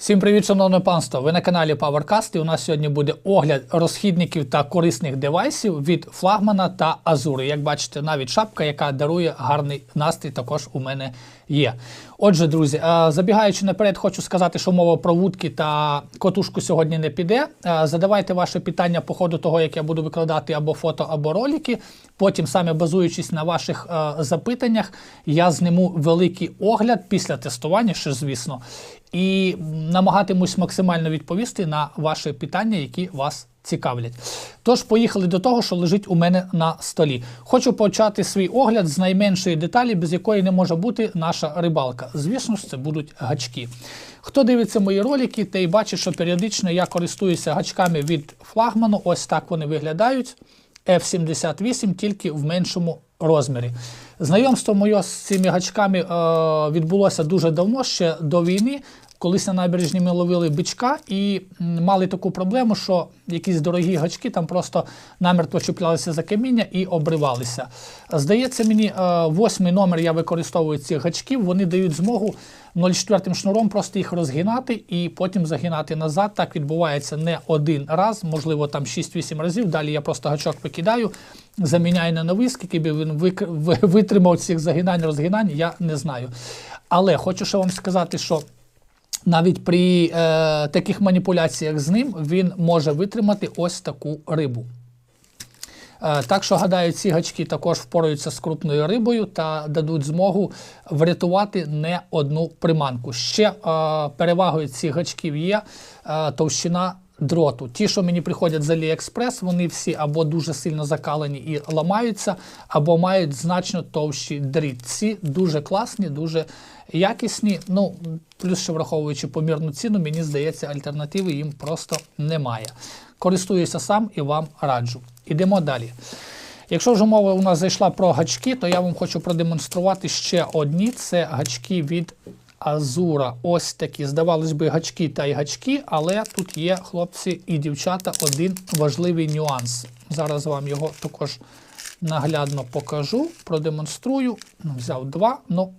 Всім привіт, шановне панство! Ви на каналі PowerCast і у нас сьогодні буде огляд розхідників та корисних девайсів від флагмана та Азури. Як бачите, навіть шапка, яка дарує гарний настрій, також у мене є. Отже, друзі, е, забігаючи наперед, хочу сказати, що мова про вудки та котушку сьогодні не піде. Е, Задавайте ваше питання по ходу того, як я буду викладати або фото, або ролики. Потім, саме базуючись на ваших е, запитаннях, я зниму великий огляд після тестування, ще звісно, і намагатимусь максимально відповісти на ваші питання, які вас цікавлять. Тож, поїхали до того, що лежить у мене на столі. Хочу почати свій огляд з найменшої деталі, без якої не може бути наша рибалка. Звісно ж, це будуть гачки. Хто дивиться мої ролики, той бачить, що періодично я користуюся гачками від флагману. Ось так вони виглядають. F78 тільки в меншому розмірі. Знайомство моє з цими гачками е, відбулося дуже давно, ще до війни. Колись на набережні ми ловили бичка і мали таку проблему, що якісь дорогі гачки там просто намертво чіплялися за каміння і обривалися. Здається, мені е, восьмий номер я використовую цих гачків, вони дають змогу 0,4 шнуром просто їх розгинати і потім загинати назад. Так відбувається не один раз, можливо, там 6-8 разів. Далі я просто гачок викидаю, заміняю на новий, скільки б він витримав цих загинань, розгинань, я не знаю. Але хочу ще вам сказати, що навіть при е, таких маніпуляціях з ним він може витримати ось таку рибу. Е, Так що, гадаю, ці гачки також впораються з крупною рибою та дадуть змогу врятувати не одну приманку. Ще е, перевагою цих гачків є е, товщина дроту. Ті, що мені приходять з AliExpress, вони всі або дуже сильно закалені і ламаються, або мають значно товщий дріт. Ці дуже класні, дуже якісні. Ну, плюс ще враховуючи помірну ціну, мені здається, альтернативи їм просто немає. Користуюся сам і вам раджу. Ідемо далі. Якщо вже мова у нас зайшла про гачки, то я вам хочу продемонструвати ще одні. Це гачки від Азура. Ось такі, здавалось би, гачки та й гачки, але тут є, хлопці і дівчата, один важливий нюанс. Зараз вам його також наглядно покажу, продемонструю. Ну, Взяв два. Ну,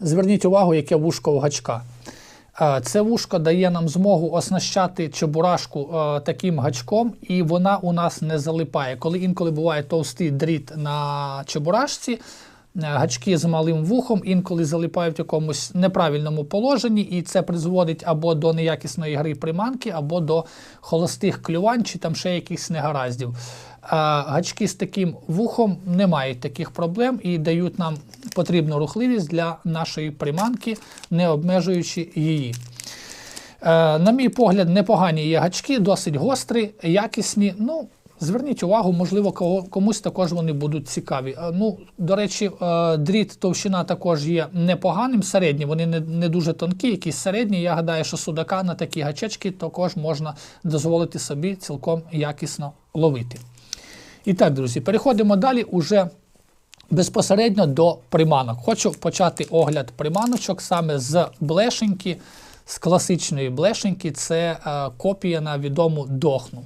Зверніть увагу, яке вушко у гачка. Це вушко дає нам змогу оснащати чебурашку таким гачком, і вона у нас не залипає. Коли інколи буває товстий дріт на чебурашці, гачки з малим вухом інколи залипають в якомусь неправильному положенні, і це призводить або до неякісної гри приманки, або до холостих клювань, чи там ще якихось негараздів. А гачки з таким вухом не мають таких проблем і дають нам потрібну рухливість для нашої приманки, не обмежуючи її. Е, на мій погляд, непогані є гачки, досить гострі, якісні. Ну, Зверніть увагу, можливо, комусь також вони будуть цікаві. Е, Ну, До речі, е, дріт товщина також є непоганим, середні, вони не, не дуже тонкі, якісь середні. Я гадаю, що судака на такі гачечки також можна дозволити собі цілком якісно ловити. І так, друзі, переходимо далі уже безпосередньо до приманок. Хочу почати огляд приманочок саме з блешеньки, з класичної блешеньки. Це е, копія на відому дохну.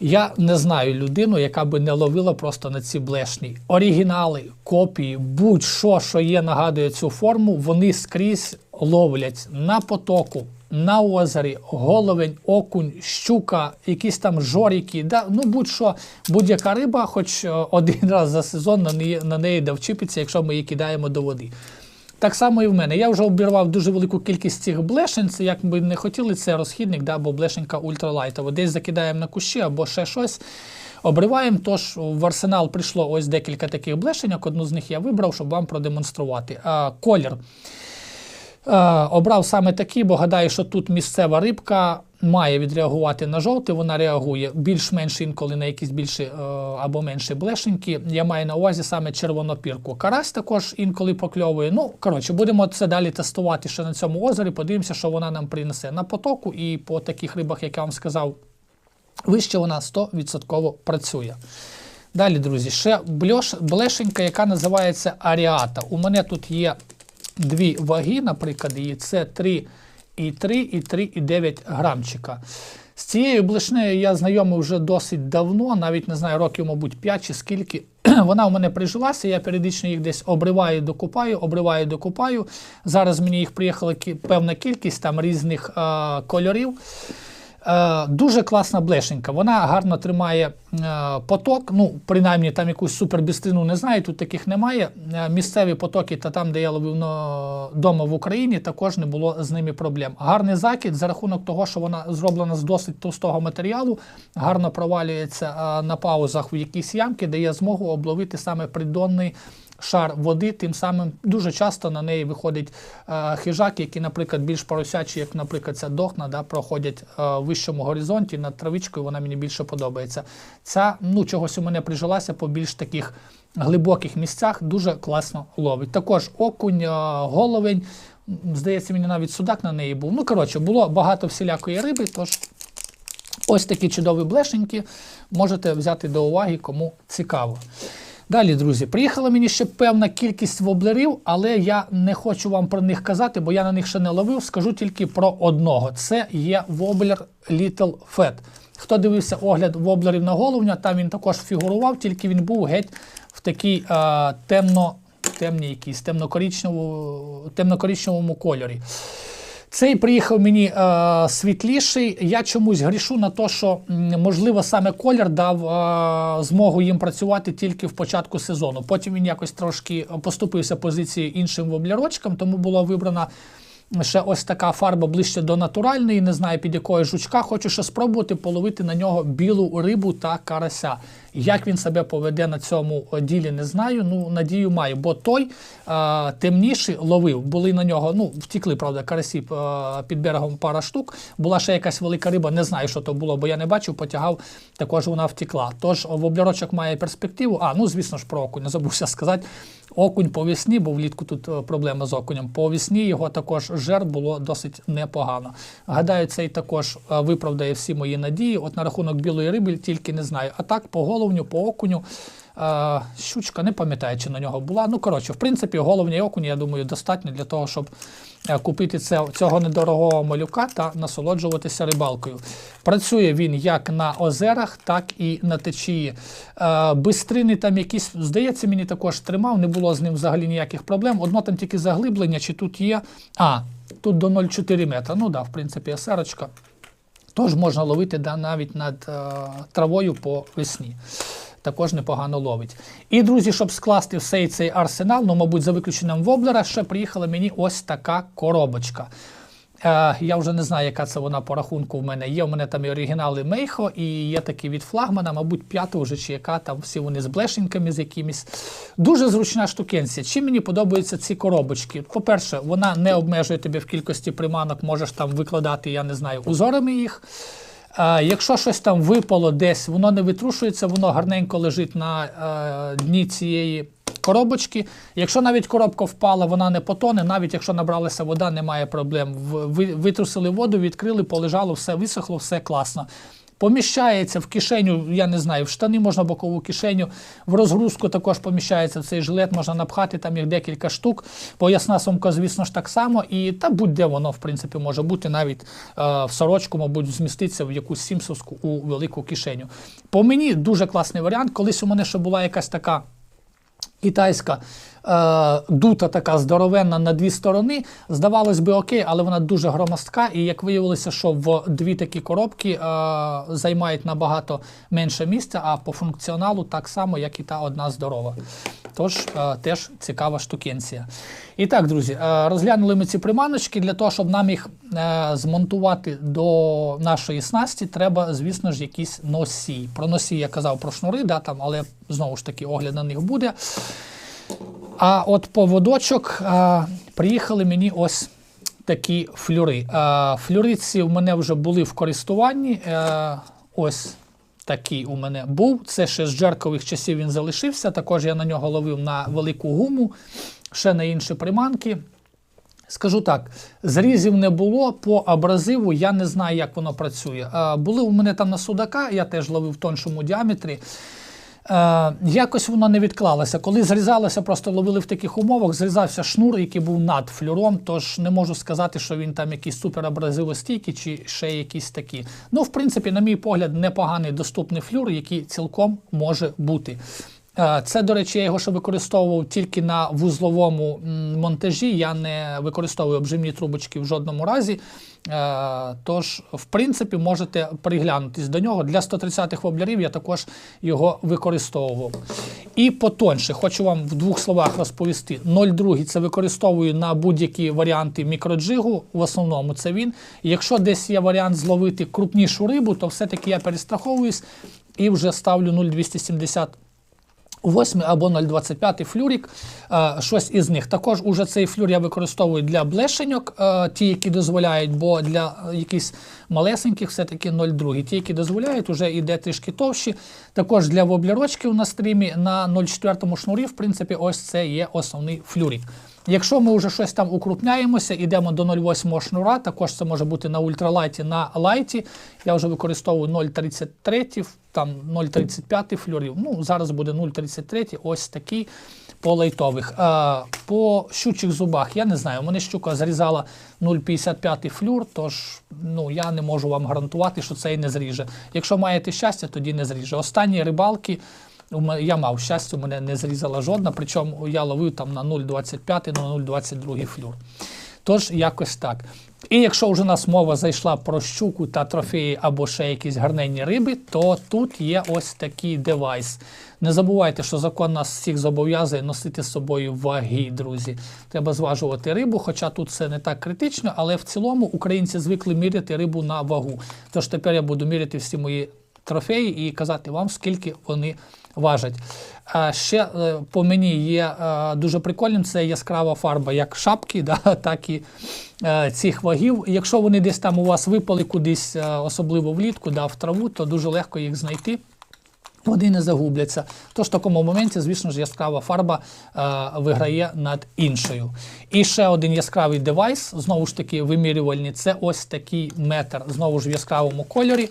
Я не знаю людину, яка би не ловила просто на ці блешні. Оригінали, копії, будь-що, що є, нагадує цю форму, вони скрізь ловлять на потоку, на озері, головень, окунь, щука, якісь там жоріки. Да, ну будь-що, будь-яка риба, хоч е, один раз за сезон на неї, на неї да вчіпиться, якщо ми її кидаємо до води. Так само і в мене. Я вже обірвав дуже велику кількість цих блешень. Це як би не хотіли, це розхідник, да, або блешенька ультралайтова. Десь закидаємо на кущі або ще щось. Обриваємо, тож в арсенал прийшло ось декілька таких блешеньок. Одну з них я вибрав, щоб вам продемонструвати. А, колір. Обрав саме такий, бо гадаю, що тут місцева рибка має відреагувати на жовтий, вона реагує більш-менш інколи на якісь більші е, або менші блешеньки. Я маю на увазі саме червонопірку. Карась також інколи покльовує. Ну, коротше, будемо це далі тестувати ще на цьому озері. Подивимося, що вона нам принесе на потоку і по таких рибах, як я вам сказав, вище вона 100% працює. Далі, друзі, ще блешенька, яка називається Аріата. У мене тут є дві ваги, наприклад, і це 3,3 і 3, і 3, і 9 грамчика. З цією блишнею я знайомий вже досить давно, навіть не знаю, років, мабуть, 5 чи скільки. вона у мене прижилася, я періодично їх десь обриваю, докупаю, обриваю, докупаю. Зараз мені їх приїхала певна кількість там різних е, кольорів. Е, дуже класна блешенька. Вона гарно тримає е, поток. Ну, принаймні там якусь супербістрину не знаю, тут таких немає. Е, місцеві потоки, та там, де я ловив вдома в Україні, також не було з ними проблем. Гарний закид за рахунок того, що вона зроблена з досить товстого матеріалу, гарно провалюється е, на паузах в якісь ямки, де я змогу обловити саме придонний шар води, тим самим дуже часто на неї виходять е, хижаки, які, наприклад, більш поросячі, як, наприклад, ця дохна, да, проходять е, в вищому горизонті над травичкою, вона мені більше подобається. Ця ну, чогось у мене прижилася по більш таких глибоких місцях, дуже класно ловить. Також окунь, е, головень, здається, мені навіть судак на неї був. Ну, коротше, було багато всілякої риби, тож Ось такі чудові блешеньки можете взяти до уваги, кому цікаво. Далі, друзі, приїхала мені ще певна кількість воблерів, але я не хочу вам про них казати, бо я на них ще не ловив. Скажу тільки про одного. Це є воблер Little Fat. Хто дивився огляд воблерів на головня, там він також фігурував, тільки він був геть в такій е, темно, темній якійсь, темно-коричневому кольорі. Цей приїхав мені е, світліший. Я чомусь грішу на те, що можливо саме колір дав е, змогу їм працювати тільки в початку сезону. Потім він якось трошки поступився позиції іншим воблярочкам, тому була вибрана ще ось така фарба ближче до натуральної. Не знаю під якою жучка. Хочу ще спробувати половити на нього білу рибу та карася. Як він себе поведе на цьому ділі, не знаю. Ну, надію маю, бо той е, темніший ловив. Були на нього, ну, втікли, правда, карасі е, під берегом пара штук. Була ще якась велика риба, не знаю, що то було, бо я не бачив, потягав, також вона втекла. Тож воблярочок має перспективу. А, ну, звісно ж, про окунь, не забувся сказати. Окунь по весні, бо влітку тут е, проблема з окунем. По весні його також жертв було досить непогано. Гадаю, цей також е, виправдає всі мої надії. От на рахунок білої риби тільки не знаю. А так, по головню, по окуню. Щучка, не пам'ятаю, чи на нього була. Ну, коротше, в принципі, головня і окунь, я думаю, достатньо для того, щоб е, купити це, цього недорогого малюка та насолоджуватися рибалкою. Працює він як на озерах, так і на течії. Е, Бистрини там якісь, здається, мені також тримав, не було з ним взагалі ніяких проблем. Одно там тільки заглиблення, чи тут є. А, тут до 0,4 метра. Ну так, да, в принципі, есерочка. Тож можна ловити да, навіть над е, травою по весні. Також непогано ловить. І, друзі, щоб скласти всей цей арсенал, ну, мабуть, за виключенням воблера, ще приїхала мені ось така коробочка. Е, я вже не знаю, яка це вона по рахунку в мене є. У мене там і оригінали Мейхо, і є такі від флагмана, мабуть, п'ята вже чи яка там всі вони з блешеньками з якимись. Дуже зручна штукенція. Чим мені подобаються ці коробочки? По-перше, вона не обмежує тебе в кількості приманок, можеш там викладати, я не знаю, узорами їх. Якщо щось там випало десь, воно не витрушується, воно гарненько лежить на дні цієї коробочки. Якщо навіть коробка впала, вона не потоне, навіть якщо набралася вода, немає проблем. Витрусили воду, відкрили, полежало, все висохло, все класно. Поміщається в кишеню, я не знаю, в штани можна бокову кишеню, в розгрузку також поміщається цей жилет, можна напхати там їх декілька штук. Поясна сумка, звісно ж, так само. І та будь-де воно, в принципі, може бути навіть е, в сорочку, мабуть, зміститься в якусь сімсовську у велику кишеню. По мені дуже класний варіант. Колись у мене ще була якась така китайська дута така здоровенна на дві сторони. Здавалось би, окей, але вона дуже громоздка. І як виявилося, що в дві такі коробки е, займають набагато менше місця, а по функціоналу так само, як і та одна здорова. Тож е, теж цікава штукенція. І так, друзі, е, розглянули ми ці приманочки. Для того, щоб нам їх е, змонтувати до нашої снасті, треба, звісно ж, якісь носій. Про носій я казав про шнури, да, там, але знову ж таки огляд на них буде. А от поводочок а, приїхали мені ось такі флюри. А, флюри в мене вже були в користуванні. А, ось такий у мене був. Це ще з джеркових часів він залишився. Також я на нього ловив на велику гуму, ще на інші приманки. Скажу так, зрізів не було по абразиву, я не знаю, як воно працює. А, були у мене там на судака, я теж ловив в тоншому діаметрі. Е, якось воно не відклалося. Коли зрізалося, просто ловили в таких умовах, зрізався шнур, який був над флюром, тож не можу сказати, що він там якийсь суперабразивостійкий чи ще якісь такі. Ну, в принципі, на мій погляд, непоганий доступний флюр, який цілком може бути. Е, Це, до речі, я його ще використовував тільки на вузловому монтажі. Я не використовую обжимні трубочки в жодному разі. Е, Тож, в принципі, можете приглянутись до нього. Для 130-х воблерів я також його використовував. І потоньше, хочу вам в двох словах розповісти. 0,2 це використовую на будь-які варіанти мікроджигу. В основному це він. Якщо десь є варіант зловити крупнішу рибу, то все-таки я перестраховуюсь і вже ставлю 0,270 8 або 0,25 флюрік, е, щось із них. Також уже цей флюр я використовую для блешеньок, е, ті, які дозволяють, бо для якихось малесеньких все-таки 0,2. Ті, які дозволяють, вже йде трішки товщі. Також для воблерочків на стрімі на 0,4 шнурі, в принципі, ось це є основний флюрік. Якщо ми вже щось там укрупняємося, йдемо до 0,8 шнура, також це може бути на ультралайті, на лайті. Я вже використовую 0,33, там 0,35 флюрів. Ну, зараз буде 0,33, ось такий по лайтових. А, по щучих зубах, я не знаю, мене щука зрізала 0,55 флюр, тож ну, я не можу вам гарантувати, що це і не зріже. Якщо маєте щастя, тоді не зріже. Останні рибалки. Я мав щастя, мене не зрізала жодна, причому я ловив там на 0,25, на 0,22 флюр. Тож, якось так. І якщо вже у нас мова зайшла про щуку та трофеї або ще якісь гарненні риби, то тут є ось такий девайс. Не забувайте, що закон нас всіх зобов'язує носити з собою ваги, друзі. Треба зважувати рибу, хоча тут це не так критично, але в цілому українці звикли міряти рибу на вагу. Тож тепер я буду міряти всі мої трофеї і казати вам, скільки вони важать. Ще е, по мені є е, дуже прикольним це яскрава фарба, як шапки, да, так і е, цих вагів. Якщо вони десь там у вас випали кудись, особливо влітку, да, в траву, то дуже легко їх знайти. Вони не загубляться. Тож в такому моменті, звісно ж, яскрава фарба е, виграє над іншою. І ще один яскравий девайс, знову ж таки, вимірювальний, це ось такий метр, знову ж в яскравому кольорі.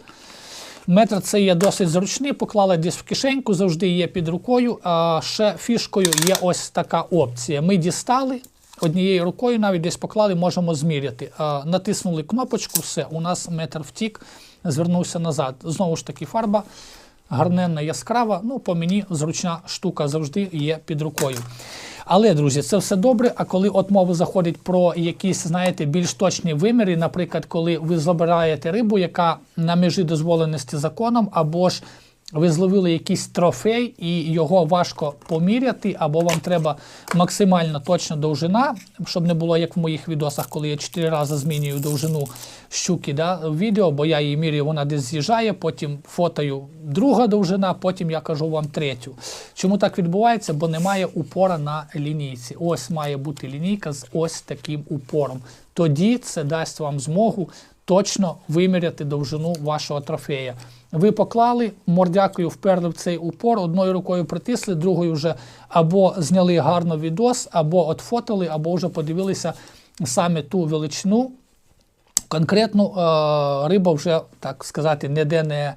Метр це є досить зручний, поклали десь в кишеньку, завжди є під рукою. А ще фішкою є ось така опція. Ми дістали однією рукою, навіть десь поклали, можемо зміряти. А, натиснули кнопочку, все, у нас метр втік, звернувся назад. Знову ж таки, фарба гарненна, яскрава. Ну, по мені зручна штука завжди є під рукою. Але, друзі, це все добре. А коли от мова заходить про якісь, знаєте, більш точні виміри, наприклад, коли ви забираєте рибу, яка на межі дозволеності законом, або ж ви зловили якийсь трофей і його важко поміряти, або вам треба максимально точна довжина, щоб не було як в моїх відосах, коли я 4 рази змінюю довжину щуки да, в відео, бо я її міряю, вона десь з'їжджає, потім фотою друга довжина, потім я кажу вам третю. Чому так відбувається? Бо немає упора на лінійці. Ось має бути лінійка з ось таким упором. Тоді це дасть вам змогу точно виміряти довжину вашого трофея. Ви поклали, мордякою вперли в цей упор, одною рукою притисли, другою вже або зняли гарно відос, або отфотили, або вже подивилися саме ту величину. Конкретно е, риба вже, так сказати, ніде не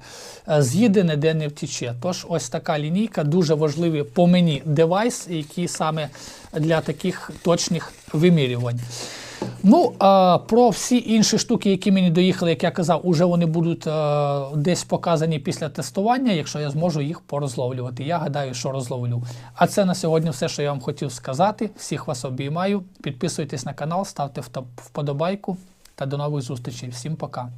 е, з'їде, ніде не втіче. Тож ось така лінійка, дуже важливий по мені девайс, який саме для таких точних вимірювань. Ну, а про всі інші штуки, які мені доїхали, як я казав, уже вони будуть а, десь показані після тестування, якщо я зможу їх порозловлювати. Я гадаю, що розловлю. А це на сьогодні все, що я вам хотів сказати. Всіх вас обіймаю. Підписуйтесь на канал, ставте вподобайку та до нових зустрічей. Всім пока.